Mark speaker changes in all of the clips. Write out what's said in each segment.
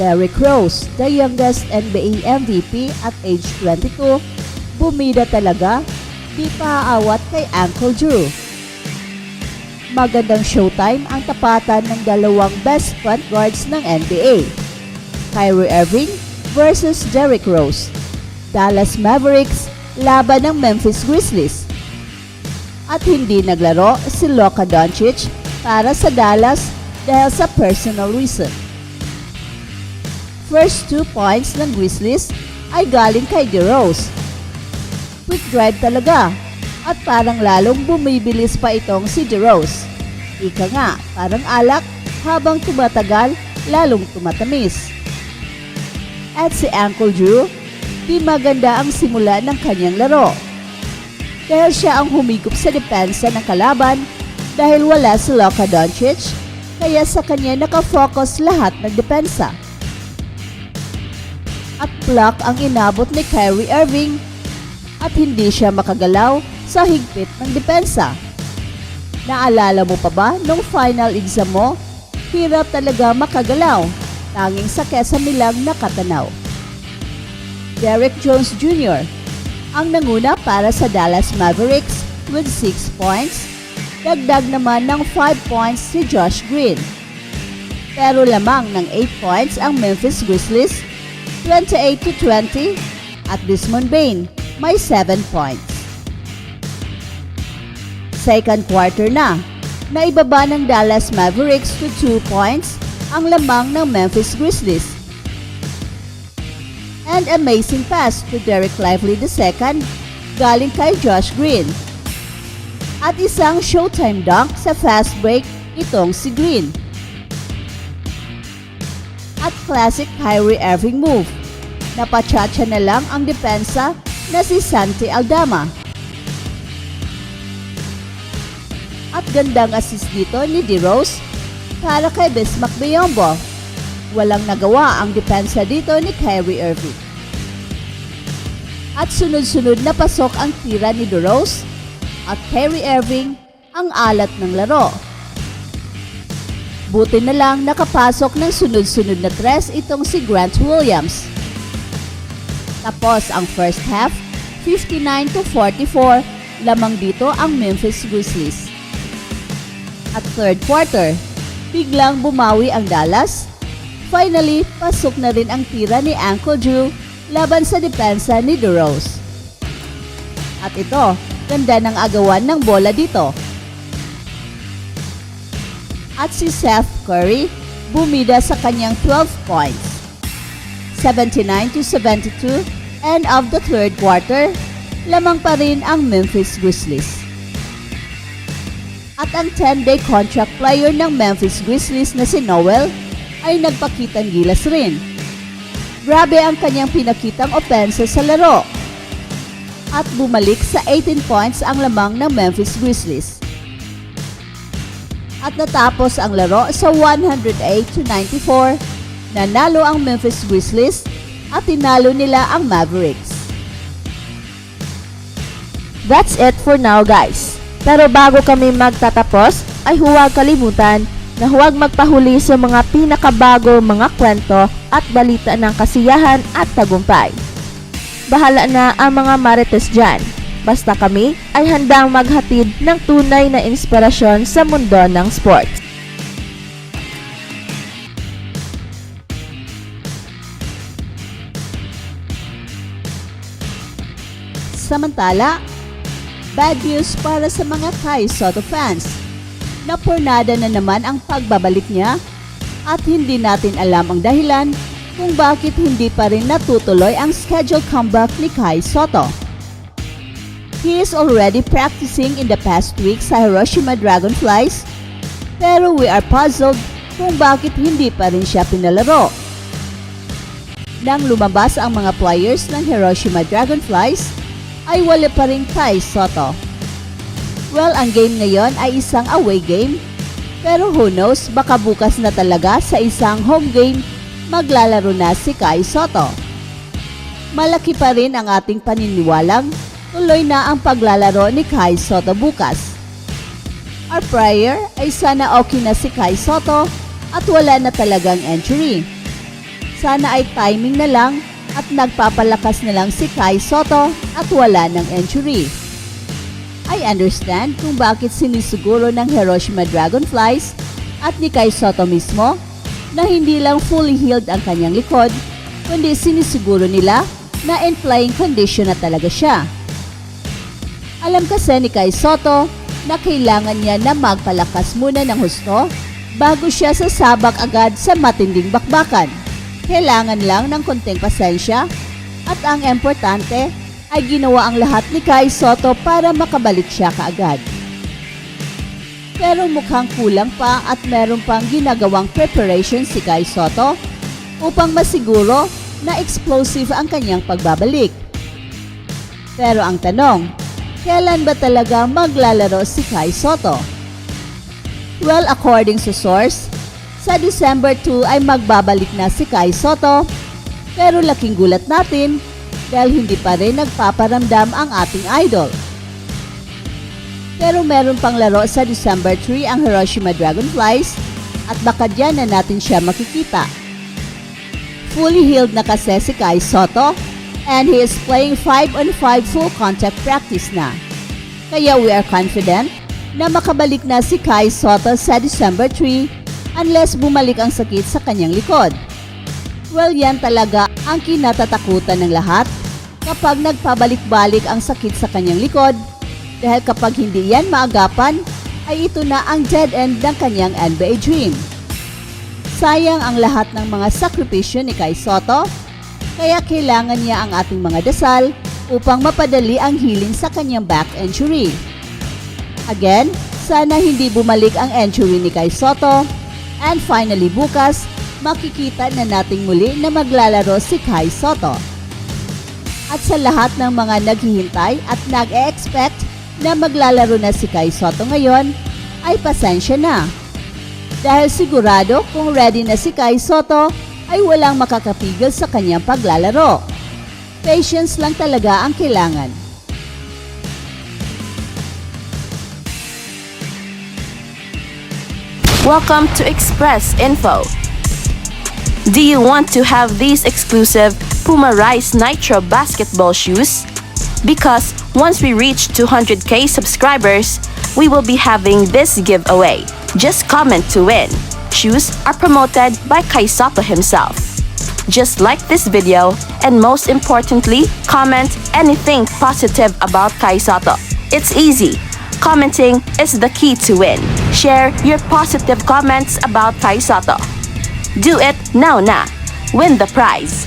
Speaker 1: Derrick Rose, the youngest NBA MVP at age 22, bumida talaga, di pa aawat kay Uncle Drew. Magandang showtime ang tapatan ng dalawang best front guards ng NBA. Kyrie Irving versus Derrick Rose. Dallas Mavericks laban ng Memphis Grizzlies. At hindi naglaro si Luka Doncic para sa Dallas dahil sa personal reason. First two points ng Grizzlies ay galing kay DeRose. Quick drive talaga at parang lalong bumibilis pa itong si DeRose. Ika nga, parang alak habang tumatagal, lalong tumatamis. At si Uncle Drew, di maganda ang simula ng kanyang laro. Dahil siya ang humigop sa depensa ng kalaban dahil wala si Luka Doncic, kaya sa kanya nakafocus lahat ng depensa. At block ang inabot ni Kyrie Irving at hindi siya makagalaw sa higpit ng depensa. Naalala mo pa ba nung final exam mo? Hirap talaga makagalaw, tanging sa kesame lang nakatanaw. Derek Jones Jr. ang nanguna para sa Dallas Mavericks with 6 points. Dagdag naman ng 5 points si Josh Green. Pero lamang ng 8 points ang Memphis Grizzlies, 28 to 20 at Desmond Bain may 7 points. Second quarter na, naibaba ng Dallas Mavericks to 2 points ang lamang ng Memphis Grizzlies. And amazing pass to Derek Lively II galing kay Josh Green. At isang showtime dunk sa fast break itong si Green. At classic Kyrie Irving move. Napachacha na lang ang depensa na si Santi Aldama. At gandang assist dito ni DeRose para kay Bismack Biyombo. Walang nagawa ang depensa dito ni Kyrie Irving. At sunod-sunod na pasok ang tira ni DeRose at Kyrie Irving ang alat ng laro. Buti na lang nakapasok ng sunod-sunod na tres itong si Grant Williams. Tapos ang first half, 59 to 44, lamang dito ang Memphis Grizzlies. At third quarter, biglang bumawi ang Dallas. Finally, pasok na rin ang tira ni Uncle Drew laban sa depensa ni DeRose. At ito, ganda ng agawan ng bola dito. At si Seth Curry bumida sa kanyang 12 points. 79 to 72, end of the third quarter, lamang pa rin ang Memphis Grizzlies. At ang 10-day contract player ng Memphis Grizzlies na si Noel ay nagpakitang gilas rin. Grabe ang kanyang pinakitang opensa sa laro. At bumalik sa 18 points ang lamang ng Memphis Grizzlies. At natapos ang laro sa 108 to 94, nanalo ang Memphis Grizzlies at tinalo nila ang Mavericks.
Speaker 2: That's it for now guys. Pero bago kami magtatapos, ay huwag kalimutan na huwag magpahuli sa mga pinakabago mga kwento at balita ng kasiyahan at tagumpay. Bahala na ang mga marites dyan. Basta kami ay handang maghatid ng tunay na inspirasyon sa mundo ng sports.
Speaker 1: Samantala, bad news para sa mga Kai Soto fans. Napurnada na naman ang pagbabalik niya at hindi natin alam ang dahilan kung bakit hindi pa rin natutuloy ang scheduled comeback ni Kai Soto. He is already practicing in the past week sa Hiroshima Dragonflies pero we are puzzled kung bakit hindi pa rin siya pinalaro. Nang lumabas ang mga players ng Hiroshima Dragonflies, ay wala pa rin kay Soto. Well, ang game ngayon ay isang away game, pero who knows, baka bukas na talaga sa isang home game, maglalaro na si Kai Soto. Malaki pa rin ang ating paniniwalang tuloy na ang paglalaro ni Kai Soto bukas. Our prayer ay sana okay na si Kai Soto at wala na talagang injury. Sana ay timing na lang at nagpapalakas na lang si Kai Soto at wala ng injury. I understand kung bakit sinisiguro ng Hiroshima Dragonflies at ni Kai Soto mismo na hindi lang fully healed ang kanyang likod, kundi sinisiguro nila na in flying condition na talaga siya. Alam kasi ni Kai Soto na kailangan niya na magpalakas muna ng husto bago siya sasabak agad sa matinding bakbakan. Kailangan lang ng konting pasensya at ang importante ay ginawa ang lahat ni Kai Soto para makabalik siya kaagad. Pero mukhang kulang pa at meron pang ginagawang preparation si Kai Soto upang masiguro na explosive ang kanyang pagbabalik. Pero ang tanong, kailan ba talaga maglalaro si Kai Soto? Well, according sa source, sa December 2 ay magbabalik na si Kai Soto pero laking gulat natin dahil hindi pa rin nagpaparamdam ang ating idol. Pero meron pang laro sa December 3 ang Hiroshima Dragonflies at baka dyan na natin siya makikita. Fully healed na kasi si Kai Soto and he is playing 5 on 5 full contact practice na. Kaya we are confident na makabalik na si Kai Soto sa December 3 unless bumalik ang sakit sa kanyang likod. Well, yan talaga ang kinatatakutan ng lahat kapag nagpabalik-balik ang sakit sa kanyang likod dahil kapag hindi yan maagapan, ay ito na ang dead end ng kanyang NBA dream. Sayang ang lahat ng mga sakripisyo ni Kai Soto, kaya kailangan niya ang ating mga dasal upang mapadali ang healing sa kanyang back injury. Again, sana hindi bumalik ang injury ni Kai Soto. And finally bukas, makikita na nating muli na maglalaro si Kai Soto. At sa lahat ng mga naghihintay at nag-e-expect na maglalaro na si Kai Soto ngayon, ay pasensya na. Dahil sigurado kung ready na si Kai Soto, ay walang makakapigil sa kanyang paglalaro. Patience lang talaga ang kailangan.
Speaker 3: Welcome to Express Info. Do you want to have these exclusive Puma Rise Nitro basketball shoes? Because once we reach 200k subscribers, we will be having this giveaway. Just comment to win. Shoes are promoted by Kaisato himself. Just like this video and most importantly, comment anything positive about Kaisato. It's easy. Commenting is the key to win. Share your positive comments about Kaisato. Do it now na. Win the prize.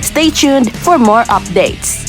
Speaker 3: Stay tuned for more updates.